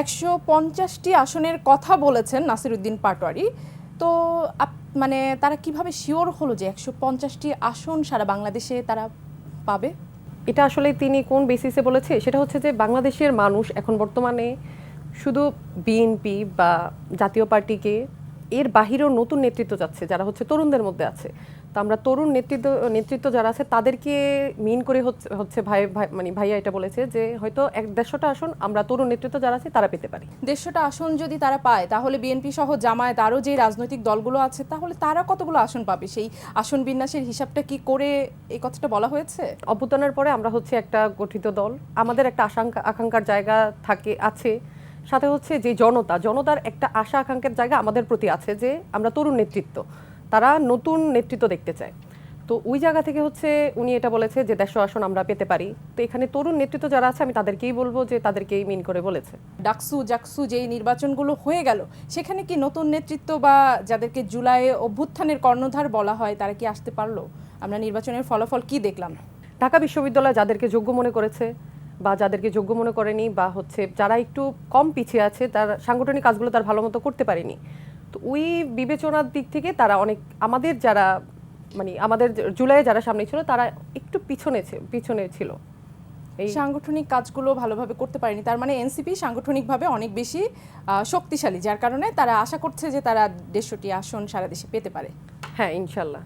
একশো পঞ্চাশটি আসনের কথা বলেছেন নাসিরুদ্দিন পাটোয়ারি। তো মানে তারা কীভাবে শিওর হলো যে একশো পঞ্চাশটি আসন সারা বাংলাদেশে তারা পাবে? এটা আসলে তিনি কোন বেসিসে বলেছে? সেটা হচ্ছে যে বাংলাদেশের মানুষ এখন বর্তমানে শুধু বিএনপি বা জাতীয় পার্টিকে এর বাহিরেও নতুন নেতৃত্ব যাচ্ছে যারা হচ্ছে তরুণদের মধ্যে আছে। তো আমরা তরুণ নেতৃত্ব নেতৃত্ব যারা আছে তাদেরকে মিন করে হচ্ছে ভাই মানে ভাইয়া এটা বলেছে যে হয়তো এক দেড়শোটা আসন আমরা তরুণ নেতৃত্ব যারা আছে তারা পেতে পারি। দেড়শোটা আসন যদি তারা পায় তাহলে বিএনপি সহ জামায়াত আরও যে রাজনৈতিক দলগুলো আছে তাহলে তারা কতগুলো আসন পাবে? সেই আসন বিন্যাসের হিসাবটা কি করে এই কথাটা বলা হয়েছে? অভ্যুত্থানের পরে আমরা হচ্ছে একটা গঠিত দল। আমাদের একটা আশঙ্কা আকাঙ্ক্ষার জায়গা থাকে আছে। সাথে হচ্ছে যে জনতা জনতার একটা আশা আকাঙ্ক্ষার জায়গা আমাদের প্রতি আছে যে আমরা তরুণ নেতৃত্ব। তারা নতুন নেতৃত্ব দেখতে চায়। তো ওই জায়গা থেকে হচ্ছে উনি এটা বলেছে যে দেড়শো আসন আমরা পেতে পারি। তো এখানে তরুণ নেতৃত্ব যারা আছে আমি তাদেরকেই বলব যে তাদেরকেই মিন করে বলেছে। ডাকসু জাকসু যেই নির্বাচনগুলো হয়ে গেল সেখানে কি নতুন নেতৃত্ব বা যাদেরকে জুলাইয়ে অভ্যুত্থানের কর্ণধার বলা হয় তারা কি আসতে পারল? আমরা নির্বাচনের ফলাফল কি দেখলাম? ঢাকা বিশ্ববিদ্যালয় যাদেরকে যোগ্য মনে করেছে বা যাদেরকে যোগ্য মনে করেনি বা হচ্ছে যারা একটু কম পিছিয়ে আছে তার সাংগঠনিক কাজগুলো তার ভালো মতো করতে পারেনি তো ওই বিবেচনার দিক থেকে তারা অনেক আমাদের যারা মানে আমাদের জুলাইয়ে যারা সামনে ছিল তারা একটু পিছনে পিছনে ছিল। এই সাংগঠনিক কাজগুলো ভালোভাবে করতে পারেনি। তার মানে এনসিপি সাংগঠনিকভাবে অনেক বেশি শক্তিশালী যার কারণে তারা আশা করছে যে তারা দেড়শোটি আসন সারা দেশে পেতে পারে। হ্যাঁ ইনশাল্লাহ।